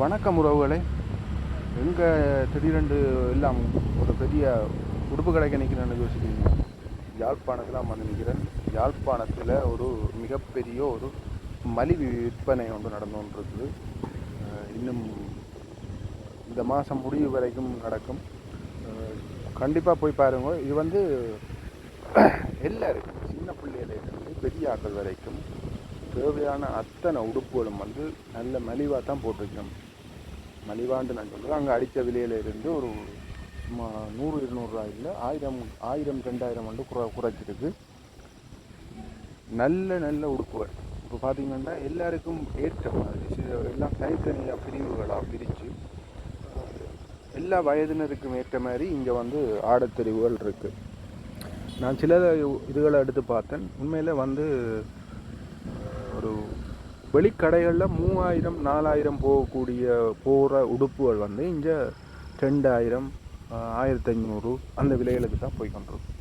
வணக்கம் உறவுகளே. எங்கே திடீரென்று எல்லாம் ஒரு பெரிய உடுப்பு கடைக்கு நிற்கிறேன்னு யோசிக்கிறீங்க? யாழ்ப்பாணத்தில் வந்து நிற்கிறேன். யாழ்ப்பாணத்தில் ஒரு மிகப்பெரிய ஒரு மலிவு விற்பனை ஒன்று நடந்து கொண்டிருக்குது இன்னும் இந்த மாதம் முடிவு வரைக்கும் நடக்கும். கண்டிப்பாக போய் பாருங்க. இது வந்து எல்லாருக்கும் சின்ன பிள்ளையிலேருந்து பெரிய ஆட்கள் வரைக்கும் தேவையான அத்தனை உடுப்புகளும் வந்து நல்ல மலிவாக தான் போட்டிருக்கோம். மலிவாண்டு நான் சொல்கிறேன் அங்கே அடித்த விலையில் இருந்து ஒரு நூறு இருநூறுவா இல்லை ஆயிரம் ஆயிரம் ரெண்டாயிரம் வந்து குறை குறைச்சிருக்கு. நல்ல நல்ல உடுப்புகள். இப்போ பார்த்தீங்கன்னா எல்லாருக்கும் ஏற்ற மாதிரி எல்லாம் தனித்தனியாக பிரிவுகளாக பிரித்து எல்லா வயதினருக்கும் ஏற்ற மாதிரி இங்கே வந்து ஆடத்தெரிவுகள் இருக்குது நான் சில இதுகளை எடுத்து பார்த்தேன். உண்மையில் வந்து ஒரு வெளிக்கடைகளில் மூவாயிரம் நாலாயிரம் போகக்கூடிய போகிற உடுப்புகள் வந்து இங்கே ரெண்டாயிரம் ஆயிரத்தி ஐநூறு அந்த விலைகளுக்கு தான் போய் கொண்டிருக்கும்.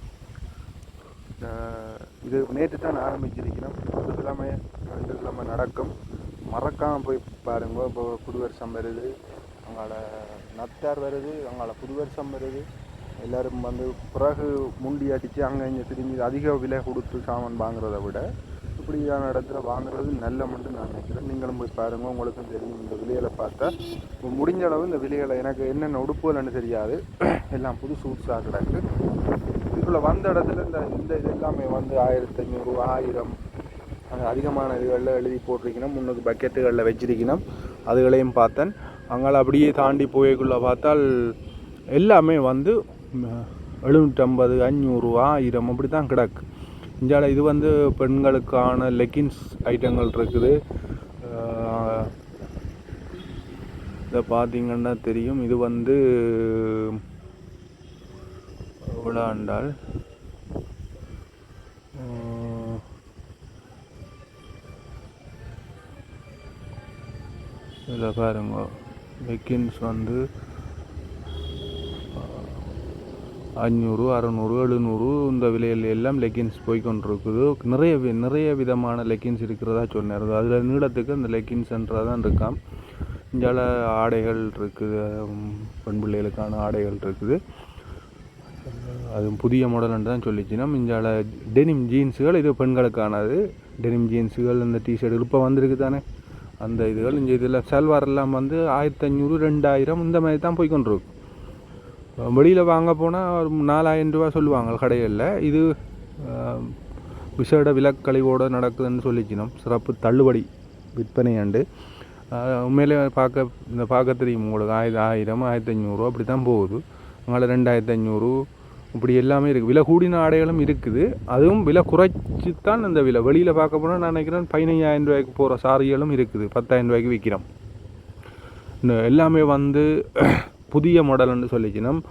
இது நேற்று தான் ஆரம்பிச்சிருக்கிறோம் புதுக்கிழமை ரெண்டு கிழமை நடக்கும். மறக்காமல் போய் பாருங்க. இப்போ புது வருஷம் வருது. அவங்களோட நத்தார் வருது. அவங்களோட புது வருஷம் வருது. எல்லோரும் வந்து பிறகு முண்டி அடித்து அங்கே இங்கே திரும்பி அதிக விலை கொடுத்து சாமான் வாங்குறதை விட இப்படியான இடத்துல வாங்குறது நல்ல மட்டும் நான் நினைக்கிறேன். நீங்களும் போய் பாருங்கள் உங்களுக்கும் தெரியும். இந்த விலையில பார்த்தா இப்போ முடிஞ்ச அளவு இந்த விலையில எனக்கு என்னென்ன உடுப்புகள்னு தெரியாது. எல்லாம் புது சூட்ஸாக கிடக்கு. இதுக்குள்ள வந்த இடத்துல இந்த இந்த இது எல்லாமே வந்து ஆயிரத்தி ஐநூறு ஆயிரம். அந்த அதிகமான இதுகளில் எழுதி போட்டிருக்கணும். முன்னுக்கு பக்கெட்டுகளில் வச்சிருக்கணும். அதுகளையும் பார்த்தேன். அங்கால அப்படியே தாண்டி போய்க்குள்ளே பார்த்தால் எல்லாமே வந்து எழுநூற்றம்பது அஞ்சூறு ஆயிரம் அப்படி தான் கிடக்கு. இந்தியாவில் இது வந்து பெண்களுக்கான லெக்கின்ஸ் ஐட்டங்கள் இருக்குது. இதை பார்த்தீங்கன்னா தெரியும். இது வந்து விழாண்டால் இதில் பாருங்க. லெக்கின்ஸ் வந்து அஞ்சூறு அறநூறு எழுநூறு இந்த விலையில் எல்லாம் லெக்கின்ஸ் போய் கொண்டிருக்குது நிறைய வி- நிறைய விதமான லெக்கின்ஸ் இருக்கிறதா சொன்னார். அதில் நீளத்துக்கு அந்த லெக்கின்ஸ்ன்றதான் இருக்காம். இந்தியாவில் ஆடைகள் இருக்குது. பெண் பிள்ளைகளுக்கான ஆடைகள் இருக்குது. அது புதிய மாடல்னு தான் சொல்லிச்சுன்னா இந்தியாவில் டெனிம் ஜீன்ஸுகள் இது பெண்களுக்கானது. டெனிம் ஜீன்ஸுகள் இந்த டிஷர்ட் இப்போ வந்திருக்கு தானே. அந்த இதுகள் இங்கே இதில் சல்வார் எல்லாம் வந்து ஆயிரத்தி ஐநூறு ரெண்டாயிரம் இந்த மாதிரி தான் போய் வெளியில் வாங்க போனால் ஒரு நாலாயிரம் ரூபா சொல்லுவாங்க கடைகளில். இது விசேட விலக்கழிவோடு நடக்குதுன்னு சொல்லிச்சினோம் சிறப்பு தள்ளுபடி விற்பனை ஆண்டு உண்மையிலே பார்க்க இந்த பார்க்க தெரியும் உங்களுக்கு. ஆயிரம் ஆயிரம் ஆயிரத்தி ஐநூறு அப்படி தான் போகுது. அதனால் ரெண்டாயிரத்தி ஐநூறு இப்படி எல்லாமே இருக்குது விலை கூடின ஆடைகளும் இருக்குது. அதுவும் விலை குறைச்சி தான் இந்த விலை. வெளியில் பார்க்க போனால் நான் நினைக்கிறேன் பதினைஞ்சாயிரம் ரூபாய்க்கு போகிற சாரிகளும் இருக்குது. பத்தாயிரம் ரூபாய்க்கு விற்கிறோம் இந்த எல்லாமே வந்து புதிய மாடல்னு சொல்லிக்கணும்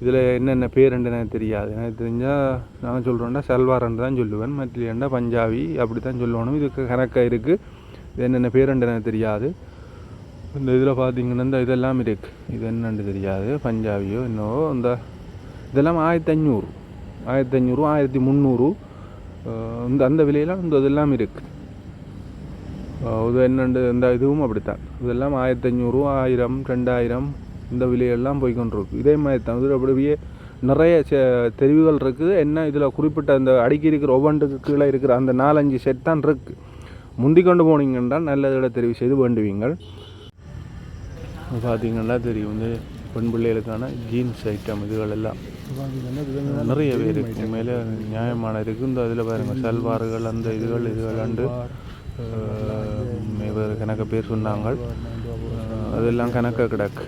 இதில் என்னென்ன பேருன்னு எனக்கு தெரியாது. எனக்கு தெரிஞ்சால் நான் சொல்கிறேன்டா சல்வார்ன்னு தான் சொல்லுவேன் மற்ற பஞ்சாபி அப்படி தான் சொல்லணும். இதுக்கு கணக்காக இருக்குது இது என்னென்ன பேருண்டு எனக்கு தெரியாது. இந்த இதில் பார்த்தீங்கன்னா இந்த இதெல்லாம் இருக்குது இது என்னென்று தெரியாது. பஞ்சாபியோ என்னவோ இந்த இதெல்லாம் ஆயிரத்தி ஐநூறு ஆயிரத்தி ஐநூறு ஆயிரத்தி முந்நூறு இந்த அந்த விலையெல்லாம் இந்த இதெல்லாம் இருக்குது இது என்னென்று இந்த இதுவும் அப்படித்தான். இதெல்லாம் ஆயிரத்தி ஐநூறு ஆயிரம் ரெண்டாயிரம். இந்த விலையெல்லாம் போய் கொண்டிருக்கு இதே மாதிரி தான். அப்படியே நிறைய செ- தெரிவுகள் இருக்குது. என்ன இதில் குறிப்பிட்ட அந்த அடுக்கி இருக்கிற ஒவ்வொன்றுக்கு கீழே இருக்கிற அந்த நாலஞ்சு செட் தான் இருக்குது முந்தி கொண்டு போனீங்கன்றால் நல்லதோட தெரிவு செய்து வேண்டுவீங்கள். பார்த்தீங்கன்னா தெரியும். வந்து பெண் பிள்ளைகளுக்கான ஜீன்ஸ் ஐட்டம் இதுகள் எல்லாம். பேர் இருக்கு. உண்மையிலே நியாயமான இருக்குது இந்த அதில் பாருங்கள் சல்வார்கள் அந்த இதுகள் இதுகள் அண்டு வேறு கணக்க பேர் சொன்னாங்க. அதெல்லாம் கணக்க கிடக்கு.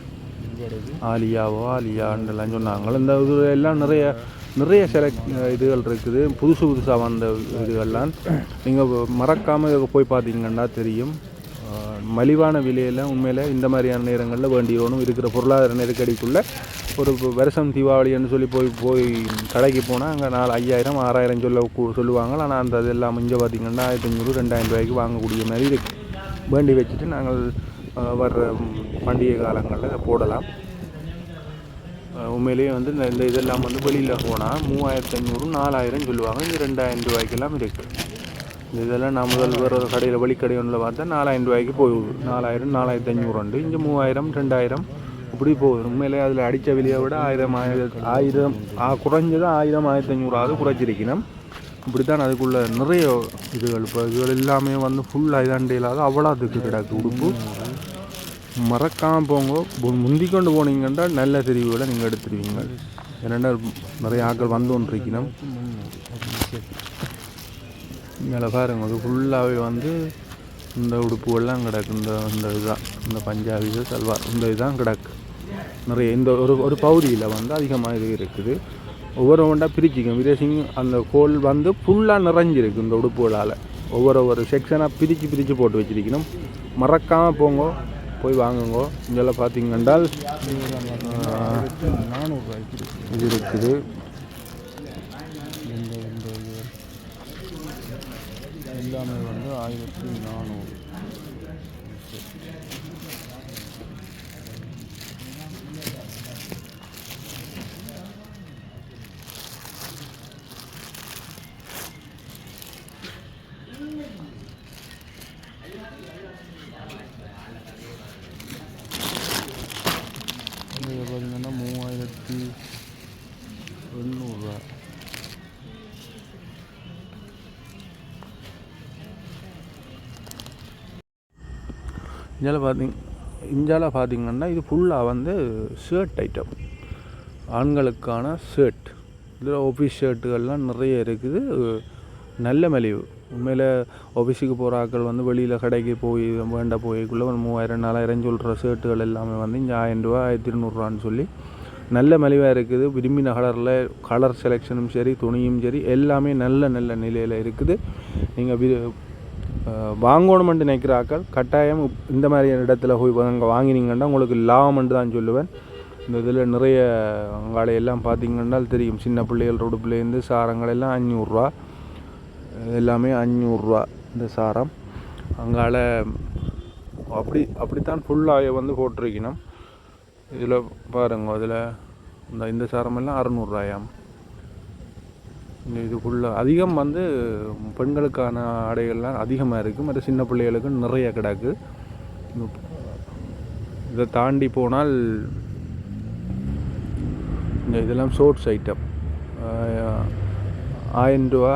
ஆலியாவோ ஆலியாண்டெல்லாம் சொன்னாங்களோ இந்த இது எல்லாம் நிறைய நிறைய செலக்ட் இதுகள் இருக்குது. புதுசு புதுசாக வந்த இதுகள்லாம். நீங்கள் மறக்காமல் போய் பார்த்தீங்கன்னா தெரியும். மலிவான விலையில் உண்மையில் இந்த மாதிரியான நேரங்களில் வேண்டியவனும் இருக்கிற பொருளாதார நெருக்கடிக்குள்ளே ஒரு வருஷம் தீபாவளின்னு சொல்லி போய் போய் கடைக்கு போனால் அங்கே நாலு ஐயாயிரம் ஆறாயிரம் சொல்ல சொல்லுவாங்க ஆனால் அந்த இதெல்லாம் இங்கே பார்த்தீங்கன்னா ஆயிரத்தி ஐநூறு ரெண்டாயிரம் ரூபாய்க்கு வாங்கக்கூடிய மாதிரி இருக்குது வேண்டி வச்சுட்டு நாங்கள் வர்ற பண்டிகை காலங்களில் இதை போடலாம். உண்மையிலேயே வந்து இந்த இந்த இதெல்லாம் வந்து வெளியில் போனால் மூவாயிரத்தி ஐநூறு நாலாயிரம் சொல்லுவாங்க. இது ரெண்டாயிரம் ரூபாய்க்கெல்லாம் இருக்குது இந்த இதெல்லாம் நான் முதல் வேறு ஒரு கடையில் வழிக்கடை ஒன்றில் பார்த்தா நாலாயிரம் ரூபாய்க்கு போகுது. நாலாயிரம் நாலாயிரத்தி ஐநூறு உண்டு. இங்கே மூவாயிரம் ரெண்டாயிரம் இப்படி போகுது. உண்மையிலே அதில் அடித்த விலையை விட ஆயிரம் ஆயிரத்தி ஆயிரம் ஆ, குறைஞ்சது ஆயிரம் ஆயிரத்தி ஐநூறாவது குறைச்சிருக்கணும் இப்படி தான் அதுக்குள்ளே நிறைய இதுகள் இப்போ இதுகள் எல்லாமே வந்து ஃபுல்லாக இதாண்டு இல்லாத அவ்வளோ அதுக்கு கிடக்கு. உடுப்பு மறக்காமல் போங்க. முந்திக்கொண்டு முந்திக் கொண்டு நல்ல தெரிவுகளை நீங்கள் எடுத்துருவீங்க. ஏன்னா நிறைய ஆட்கள் வந்து ஒன்றிருக்கணும் மேலே பாருங்க அது ஃபுல்லாகவே வந்து இந்த உடுப்புகள்லாம் கிடக்கு. இந்த இந்த இதுதான். இந்த பஞ்சாபி சல்வார். இந்த இதுதான் கிடக்கு. நிறைய இந்த ஒரு ஒரு பகுதியில் வந்து அதிகமாக இது இருக்குது. ஒவ்வொரு ஒன்றா பிரிச்சுக்கும். விதேசிங் அந்த கோல் வந்து ஃபுல்லாக நிறைஞ்சிருக்கு இந்த உடுப்புகளால். ஒவ்வொரு ஒவ்வொரு செக்ஷனாக பிரித்து பிரித்து போட்டு வச்சிருக்கணும் மறக்காமல் போங்க. போய் வாங்குங்க. இங்கெல்லாம் பார்த்தீங்கன்றால் நானூறுரூவாய்க்கு இது இருக்குது. இந்த இந்த எல்லாமே வந்து ஆயிரத்தி நானூறு இந்தியாவில் பார்த்திங் இந்தியாவில் பார்த்தீங்கன்னா இது ஃபுல்லாக வந்து ஷர்ட் ஐட்டம் ஆண்களுக்கான ஷர்ட் இதில் ஆஃபீஸ் ஷர்ட்டுகள்லாம் நிறைய இருக்குது. நல்ல மலிவு. உண்மையில் ஆஃபீஸுக்கு போகிற ஆட்கள் வந்து வெளியில் கடைக்கு போய் வேண்ட போய்க்குள்ளே ஒரு மூவாயிரம் நாலாயிரம் சொல்கிற ஷர்ட்டுகள் எல்லாமே வந்து இங்கே ஆயிரம் ரூபா ஆயிரத்தி இருநூறுவான்னு சொல்லி நல்ல மலிவாக இருக்குது. விரும்பின கலரில் கலர் செலெக்ஷனும் சரி துணியும் சரி எல்லாமே நல்ல நல்ல நிலையில் இருக்குது. நீங்கள் வாங்கணுமென்று நினைக்கிற ஆக்கள் கட்டாயம் இந்த மாதிரி இடத்துல போய் அங்கே வாங்கினீங்கன்னா உங்களுக்கு லாபம்ன்ட்டு தான் சொல்லுவேன். இந்த இதில் நிறைய அங்காளை எல்லாம் பார்த்தீங்கன்னா தெரியும். சின்ன பிள்ளைகள் உடுப்புலேருந்து சாரங்கள் எல்லாம் அஞ்சூறுரூவா எல்லாமே அஞ்சூறுரூவா இந்த சாரம். அங்கால அப்படி அப்படித்தான் ஃபுல்லாக வந்து போட்டிருக்கணும். இதில் பாருங்க அதில் இந்த இந்த சாரமெல்லாம் அறநூறுரூவாயாம் இதுக்குள்ளே இது ஃபுல்லாக அதிகம் வந்து பெண்களுக்கான ஆடைகள்லாம் அதிகமாக இருக்குது மற்ற சின்ன பிள்ளைகளுக்கு நிறைய கிடக்கு. இதை தாண்டி போனால் இந்த இதெல்லாம் ஷோர்ட்ஸ் ஐட்டம் ஆயிரம் ரூபா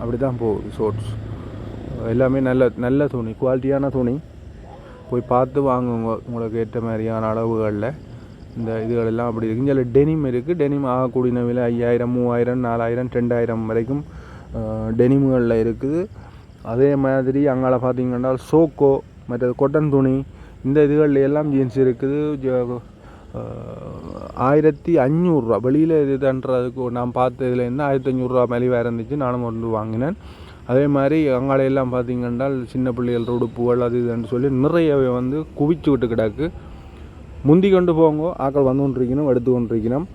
அப்படி தான் போகுது ஷோர்ட்ஸ் எல்லாமே நல்ல நல்ல துணி குவாலிட்டியான துணி. போய் பார்த்து வாங்குங்க உங்களுக்கு ஏற்ற மாதிரியான அளவுகளில். இந்த இதுகளெல்லாம் அப்படி இருக்குது இங்கே டெனிம் இருக்குது டெனிம் ஆகக்கூடிய விலை ஐயாயிரம் மூவாயிரம் நாலாயிரம் ரெண்டாயிரம் வரைக்கும் டெனிம்களில் இருக்குது. அதே மாதிரி அங்கால பார்த்தீங்கன்னா சோக்கோ மற்றது கொட்டன் துணி இந்த இதுகளில் எல்லாம் ஜீன்ஸ் இருக்குது. ஜ- ஆயிரத்தி அஞ்சூறுரூவா வெளியில் இது இதுன்றதுக்கு நான் பார்த்ததுலேருந்து ஆயிரத்தி அஞ்சூறுரூவா மலிவாக இருந்துச்சு. நானும் ஒன்று வாங்கினேன். அதே மாதிரி அங்காலையெல்லாம் எல்லாம் பார்த்தீங்கன்னா சின்ன பிள்ளைகள் உடுப்புகள் அது இதுன்னு சொல்லி நிறையவே வந்து குவிச்சு விட்டு கிடக்கு. முந்தி கொண்டு போங்க ஆக்கள் வந்து கொண்டிருக்கணும் எடுத்து கொண்டிருக்கணும்.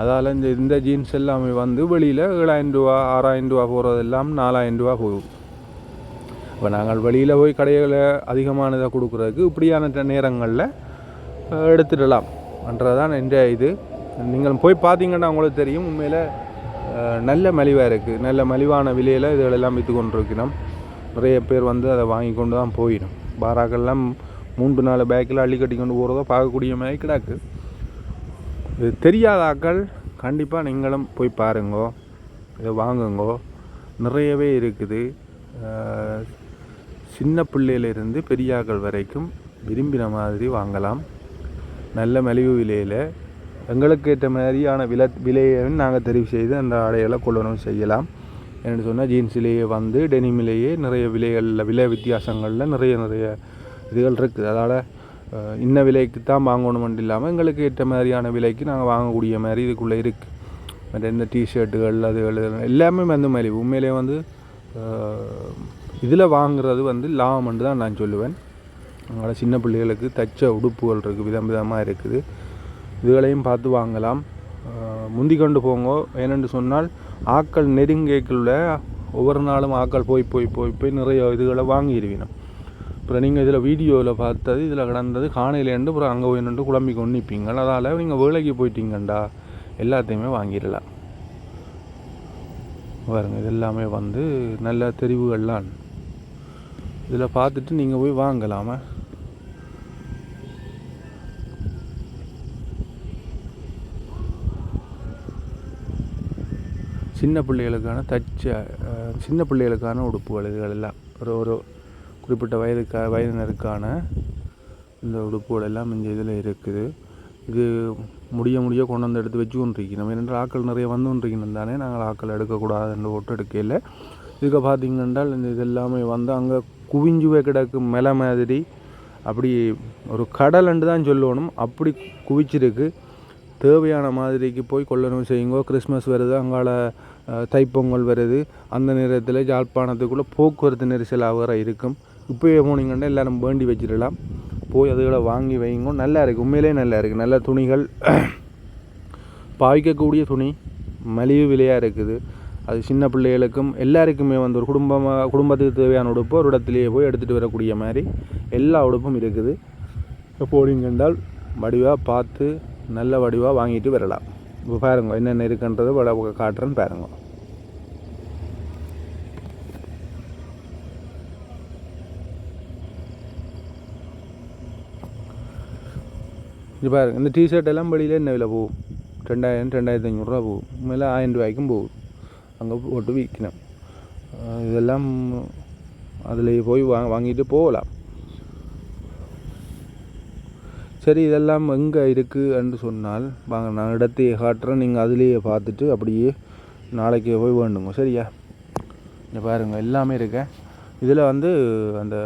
அதால் இந்த இந்த ஜீன்ஸ் எல்லாமே வந்து வெளியில் ஏழாயிரம் ரூபா ஆறாயிரம் ரூபா போகிறதெல்லாம் நாலாயிரம் ரூபா போகும். இப்போ நாங்கள் வெளியில் போய் கடைகளை அதிகமானதை கொடுக்குறதுக்கு இப்படியான நேரங்களில் எடுத்துடலாம். என்றதான் என்ற இது. நீங்கள் போய் பார்த்தீங்கன்னா உங்களுக்கு தெரியும் உண்மையில் நல்ல மலிவாக இருக்குது நல்ல மலிவான விலையில் இதுகளெல்லாம் விற்று கொண்டிருக்கணும். நிறைய பேர் வந்து அதை வாங்கி கொண்டு தான் போயிடும். பாராக்கள்லாம் மூன்று நாலு பேக்கில் அள்ளி கட்டி கொண்டு போகிறதோ பார்க்கக்கூடிய மாதிரி கிடக்கு. இது தெரியாத ஆக்கள் கண்டிப்பாக நீங்களும் போய் பாருங்கோ. இதை வாங்குங்கோ. நிறையவே இருக்குது. சின்ன பிள்ளையிலிருந்து பெரியாக்கள் வரைக்கும் விரும்பின மாதிரி வாங்கலாம். நல்ல மலிவு விலையில். எங்களுக்கு ஏற்ற மாதிரியான விலை விலையை நாங்கள் தெரிவு செய்து அந்த ஆடைகளை கொள்ளணும் செய்யலாம். என்று சொன்னால் ஜீன்ஸிலேயே வந்து டெனிமிலேயே நிறைய விலைகளில் விலை வித்தியாசங்களில் நிறைய நிறைய இதுகள் இருக்குது. அதால் இன்ன விலைக்கு தான் வாங்கணுமென்று இல்லாமல் எங்களுக்கு ஏற்ற மாதிரியான விலைக்கு நாங்கள் வாங்கக்கூடிய மாதிரி இதுக்குள்ளே இருக்குது மற்ற இந்த டிஷர்ட்டுகள் அதுகள் எல்லாமே வந்து மாதிரி உண்மையிலே வந்து இதில் வாங்குறது வந்து லாபம்னு தான் நான் சொல்லுவேன். அதனால் சின்ன பிள்ளைகளுக்கு தச்ச உடுப்புகள் இருக்குது விதம் விதமாக இருக்குது. இதுகளையும் பார்த்து வாங்கலாம். முந்தி கொண்டு போங்க. ஏனென்று சொன்னால் ஆக்கள் நெருங்கேக்குள்ள ஒவ்வொரு நாளும் ஆக்கள் போய் போய் போய் போய் நிறைய இதுகளை வாங்கிடுவினோம். அப்புறம் நீங்கள் இதில் வீடியோவில் பார்த்தது இதில் கிடந்தது காணையிலேருந்து அப்புறம் அங்கே போய் நின்று குழம்பி கொண்டு நிற்பீங்க அதால் நீங்கள் வேலைக்கு போயிட்டீங்கண்டா எல்லாத்தையுமே வாங்கிடலாம். பாருங்கள் இது எல்லாமே வந்து நல்ல தெரிவுகள்லாம் இதில் பார்த்துட்டு நீங்கள் போய் வாங்கலாமா? சின்ன பிள்ளைகளுக்கான தச்ச சின்ன பிள்ளைகளுக்கான உடுப்புகள் இதுகள் எல்லாம். ஒரு ஒரு குறிப்பிட்ட வயதுக்கா வயதினருக்கான இந்த உடுப்புகள் எல்லாம் இந்த இதில் இருக்குது. இது முடிய முடிய கொண்டு வந்து எடுத்து வச்சு கொண்டிருக்கணும் ஏனென்றால் ஆக்கள் நிறைய வந்து கொண்டிருக்கணும் தானே நாங்கள் ஆக்கள் எடுக்கக்கூடாதுன்ற ஒட்டு எடுக்கையில் இதுக்கு பார்த்தீங்கன்றால் இந்த இது எல்லாமே வந்து அங்கே குவிஞ்சுவே கிடக்கும் மலை மாதிரி அப்படி ஒரு கடல்ண்டு தான் சொல்லணும். அப்படி குவிச்சிருக்கு. தேவையான மாதிரிக்கு போய் கொள்ளணும் செய்யுங்கோ. கிறிஸ்மஸ் வருது அங்கால தைப்பொங்கல் வருது. அந்த நேரத்தில் ஜாழ்ப்பாணத்துக்குள்ளே போக்குவரத்து நெரிசலாக வேற இருக்கும். இப்போயே போனீங்கன்னா எல்லாரும் வேண்டி வச்சிடலாம். போய் அதுகளை வாங்கி வைங்க. நல்லா இருக்குது உண்மையிலே நல்லா இருக்குது நல்ல துணிகள். பாய்க்கக்கூடிய துணி. மலிவு விலையாக இருக்குது. அது சின்ன பிள்ளைகளுக்கும் எல்லாருக்குமே வந்து ஒரு குடும்பமாக குடும்பத்துக்கு தேவையான உடுப்பு ஒரு இடத்துலையே போய் எடுத்துகிட்டு வரக்கூடிய மாதிரி எல்லா உடுப்பும் இருக்குது. போனீங்கன்றால் வடிவாக பார்த்து நல்ல வடிவாக வாங்கிட்டு வரலாம். இப்போ பாருங்க என்னென்ன இருக்குன்றது காட்டுறேன்னு பாருங்கள் இது பாருங்க இந்த டிஷர்ட் எல்லாம் வெளியில் என்ன விலை போகும் ரெண்டாயிரம் ரெண்டாயிரத்தி ஐநூறுரூவா போகும் மேலே ஆயிரம் ரூபாய்க்கும் போகும் அங்கே போட்டு விற்கணும் இதெல்லாம் அதில் போய் வா வாங்கிட்டு போகலாம் சரி இதெல்லாம் எங்கே இருக்குன்னு சொன்னால் வாங்க நான் இடத்தையே காட்டுறேன் நீங்கள் அதுலேயே பார்த்துட்டு அப்படியே நாளைக்கு போய் வேண்டுங்க சரியா இங்கே பாருங்கள் எல்லாமே இருக்க இதில் வந்து அந்த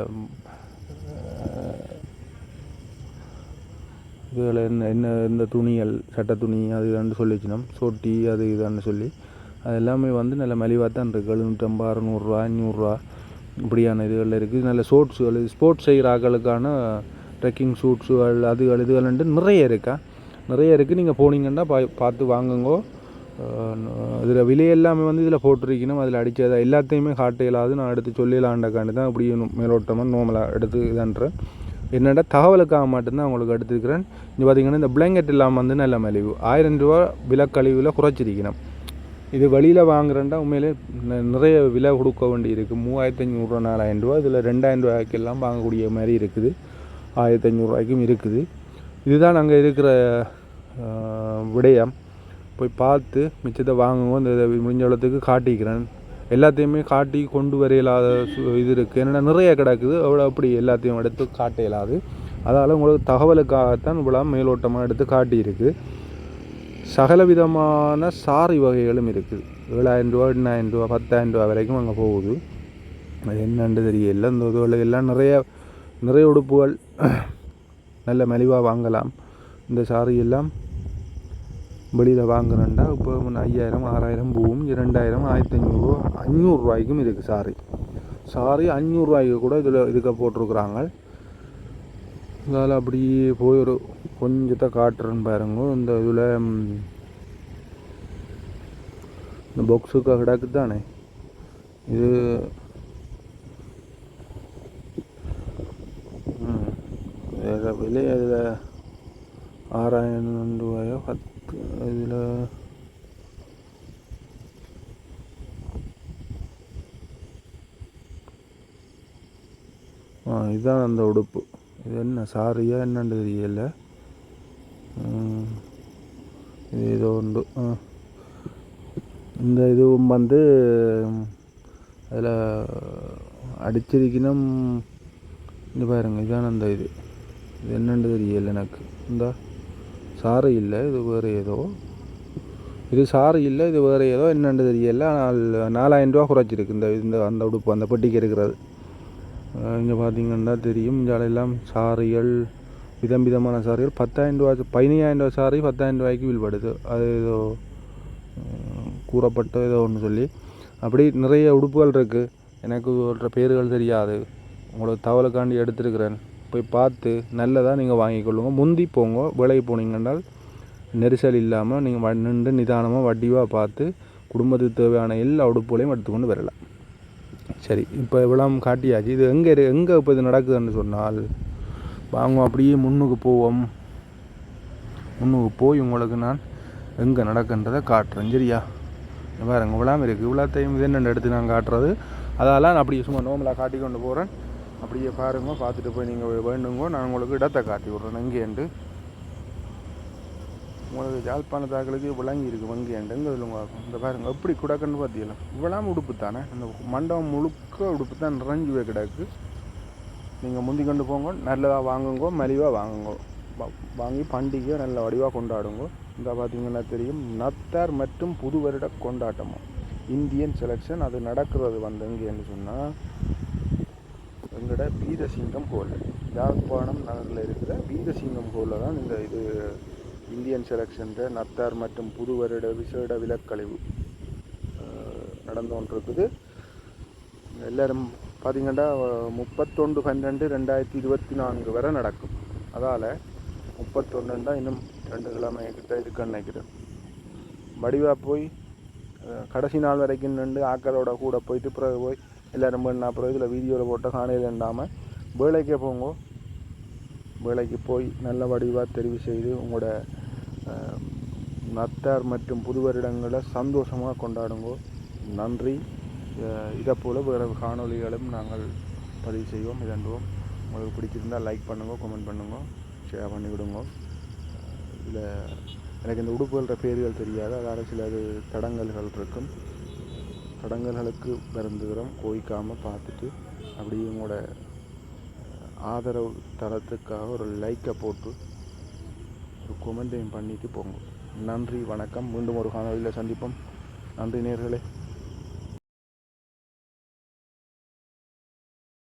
இதில் என்ன என்ன இந்த துணிகள் சட்ட துணி அது இதான்னு சொல்லி வச்சுனோம். சொட்டி அது இதான்னு சொல்லி. அது எல்லாமே வந்து நல்ல மலிவாக தான் இருக்குது எழுநூற்றம்பது அறநூறுரூவா அஞ்சூறுரூவா இப்படியான இதுகளில் இருக்குது நல்ல ஷோட்ஸுகள் ஸ்போர்ட்ஸ் செய்கிற ஆக்களுக்கான ட்ரெக்கிங் ஷூட்ஸுகள் அதுகள் இதுகள்ன்ட்டு நிறைய இருக்கா? நிறைய இருக்குது நீங்கள் போனீங்கன்னா பா பார்த்து வாங்குங்கோ. இதில் விலை எல்லாமே வந்து இதில் போட்டிருக்கணும். அதில் அடித்ததை எல்லாத்தையுமே காட்ட இயலாது நான் எடுத்து சொல்லலாண்டக்காண்டி தான் இப்படி மேலோட்டமாக நோமலாக எடுத்து இதான்றேன். என்னடா தகவலுக்காக மட்டும்தான் உங்களுக்கு எடுத்துருக்கிறேன். இங்கே பார்த்தீங்கன்னா இந்த பிளாங்கெட் இல்லாமல் வந்து நல்ல மலிவு. ஆயிரம் ரூபா விலக்கழிவில் குறைச்சிருக்கணும். இது வெளியில் வாங்குறேன்டா உண்மையிலே ந- நிறைய விலை கொடுக்க வேண்டி இருக்குது மூவாயிரத்தி ஐநூறுரூவா நாலாயிரம் ரூபா இதில் ரெண்டாயிரம் ரூபாய்க்கெல்லாம் வாங்கக்கூடிய மாதிரி இருக்குது. ஆயிரத்தி ஐநூறுரூவாய்க்கும் இருக்குது. இதுதான் நாங்கள் இருக்கிற விடயம். போய் பார்த்து மிச்சத்தை வாங்குவோம். இந்த இதை முடிஞ்ச அளவுக்கு காட்டிக்கிறேன். எல்லாத்தையுமே காட்டி கொண்டு வர இல்லாத சு- இது இருக்குது என்னென்னா நிறைய கிடக்குது. அவ்வளோ அப்படி எல்லாத்தையும் எடுத்து காட்ட இயலாது. அதால் உங்களுக்கு தகவலுக்காகத்தான் இவ்வளோ மேலோட்டமாக எடுத்து காட்டியிருக்கு. சகல விதமான சாரி வகைகளும் இருக்குது ஏழாயிரம் ரூபா எண்ணாயிரம் ரூபா பத்தாயிரம் ரூபா வரைக்கும் அங்கே போகுது. அது என்னென்று தெரியல. இந்த எல்லாம் நிறைய நிறைய உடுப்புகள் நல்ல மலிவாக வாங்கலாம். இந்த சாரி எல்லாம் வெளியில் வாங்குறேன்டா. இப்போ ஐயாயிரம் ஆறாயிரம் போகும். இரண்டாயிரம் ஆயிரத்தி ஐநூறு அஞ்சூறுரூவாய்க்கும் இருக்குது சாரி சாரி அஞ்சூறுரூவாய்க்கு கூட இதில் இதுக்க போட்டிருக்குறாங்க. இதால் அப்படியே போய் ஒரு கொஞ்சத்தை காட்டுறேன்னு பாருங்க. இந்த இதில் இந்த பொக்ஸுக்கு கிடக்கு தானே இது ம், விலை அதில் ஆறாயிரம் ரூபாயோ பத்து இதில் ஆ இதுதான் அந்த உடுப்பு. இது என்ன சாரியா என்னன்னு தெரியல. ம், இது ஏதோ உண்டு. ஆ. இந்த இதுவும் வந்து அதில் அடிச்சிருக்கணும். இந்த பாருங்க இதான அந்த இது. இது என்னன்னு தெரியல எனக்கு. இந்த. சாரி இல்லை இது வேறு ஏதோ. இது சாறு இல்லை இது வேறு ஏதோ என்னென்னு தெரியல. ஆனால் நாலாயிரம் ரூபா குறைச்சிருக்கு இந்த இந்த அந்த உடுப்பு அந்த பெட்டிக்கு இருக்கிறது. இங்கே பார்த்தீங்கன்னா தெரியும் இங்கே எல்லாம் சாரிகள் விதம் விதமான சாரிகள். பத்தாயிரம் ரூபா பதினையாயிரம் ரூபா சாரி பத்தாயிரம் ரூபாய்க்கு வில்படுது. அது ஏதோ கூறப்பட்ட ஏதோ ஒன்று சொல்லி. அப்படி நிறைய உடுப்புகள் இருக்குது எனக்கு சொல்கிற பேர்கள் தெரியாது. உங்களுக்கு தவளுக்காண்டி எடுத்திருக்கிறேன். போய் பார்த்து நல்லதாக நீங்கள் வாங்கிக்கொள்ளுங்க முந்தி போங்க விலைக்கு போனீங்கன்னால் நெரிசல் இல்லாமல் நீங்கள் நின்று நிதானமாக வட்டிவாக பார்த்து குடும்பத்துக்கு தேவையான எல்லா உடுப்புகளையும் எடுத்துக்கொண்டு வரலாம். சரி இப்போ இவ்வளோ காட்டியாச்சு. இது எங்கே இரு எங்கே இப்போ இது நடக்குதுன்னு சொன்னால் வாங்க அப்படியே முன்னுக்கு போவோம். முன்னுக்கு போய் உங்களுக்கு நான் எங்கே நடக்குன்றதை காட்டுறேன். சரியா? பாருங்க இவ்வளோ இருக்குது இவ்வளோத்தையும் இது என்னென்னு எடுத்து நான் காட்டுறது? அதெல்லாம் நான் அப்படியே சும்மா நோமலாக காட்டி கொண்டு போகிறேன் அப்படியே பாருங்க பார்த்துட்டு போய் நீங்கள் வேணுங்கோ நான் உங்களுக்கு இடத்தை காட்டி விட்றேன். எங்கேண்டு உங்களுக்கு யாழ்ப்பாணத்தாக்களுக்கு விளங்கி இருக்கு வங்கி எங்கே சொல்லுங்க இந்த பாருங்க எப்படி குடக்குன்னு பார்த்தீங்களா? இவ்வளோ உடுப்பு தானே? இந்த மண்டபம் முழுக்க உடுப்பு தான் நிறைஞ்சு கிடக்கு. நீங்கள் முந்தி கொண்டு போங்க நல்லதாக வாங்குங்கோ மலிவாக வாங்குங்கோ. வாங்கி பண்டிகை நல்ல வடிவாக கொண்டாடுங்கோ. இந்த பார்த்தீங்கன்னா தெரியும் நத்தார் மற்றும் புது வருட கொண்டாட்டமும். இந்தியன் செலெக்ஷன் அது நடக்கிறது வந்து எங்கேன்னு சொன்னால் எங்களோட வீரசிங்கம் கோவில் யாழ்ப்பாணம் நகரில் இருக்கிற வீரசிங்கம் கோவிலில் தான் இந்த இது இந்தியன் செலெக்ஷன்ற நத்தார் மற்றும் புது வருட விசேட விலக்கழிவு அஹ், நடந்து கொண்டிருக்குது. எல்லோரும் பார்த்தீங்கன்னா முப்பத்தொன்று பன்னெண்டு ரெண்டாயிரத்தி இருபத்தி நான்கு வரை நடக்கும். அதால் முப்பத்தொன்றுண்டா இன்னும் ரெண்டு கிழமை கிட்ட இருக்குன்னு நினைக்கிறேன். வடிவாக போய் கடைசி நாள் வரைக்கும் நின்று ஆக்களோட கூட போயிட்டு பிறகு போய் எல்லாரும் என்ன அப்புறம் இதில் வீடியோவில் போட்ட காணையில் இல்லாமல் வேலைக்கே போங்க. வேலைக்கு போய் நல்ல வடிவாக தெரிவு செய்து உங்களோட நத்தார் மற்றும் புது வருடங்களை சந்தோஷமாக கொண்டாடுங்க. நன்றி. இதை போல் வேறு காணொளிகளும் நாங்கள் பதிவு செய்வோம் இதண்டுவோம் உங்களுக்கு பிடிச்சிருந்தால் லைக் பண்ணுங்க கமெண்ட் பண்ணுங்க ஷேர் பண்ணி விடுங்க இதில் எனக்கு இந்த உடுப்புகளோட பேர்கள் தெரியாது. அதால் சில தடங்கல்கள் இருக்கும். தடங்கல்களுக்கு வருந்துகிறோம் கோயிக்காமல் பார்த்துட்டு அப்படியே உங்களோட ஆதரவு தரத்துக்காக ஒரு லைக்கை போட்டு ஒரு கொமெண்டையும் பண்ணிட்டு போங்க. நன்றி வணக்கம். மீண்டும் ஒரு காணொலியில் சந்திப்போம். நன்றி நேர்களே.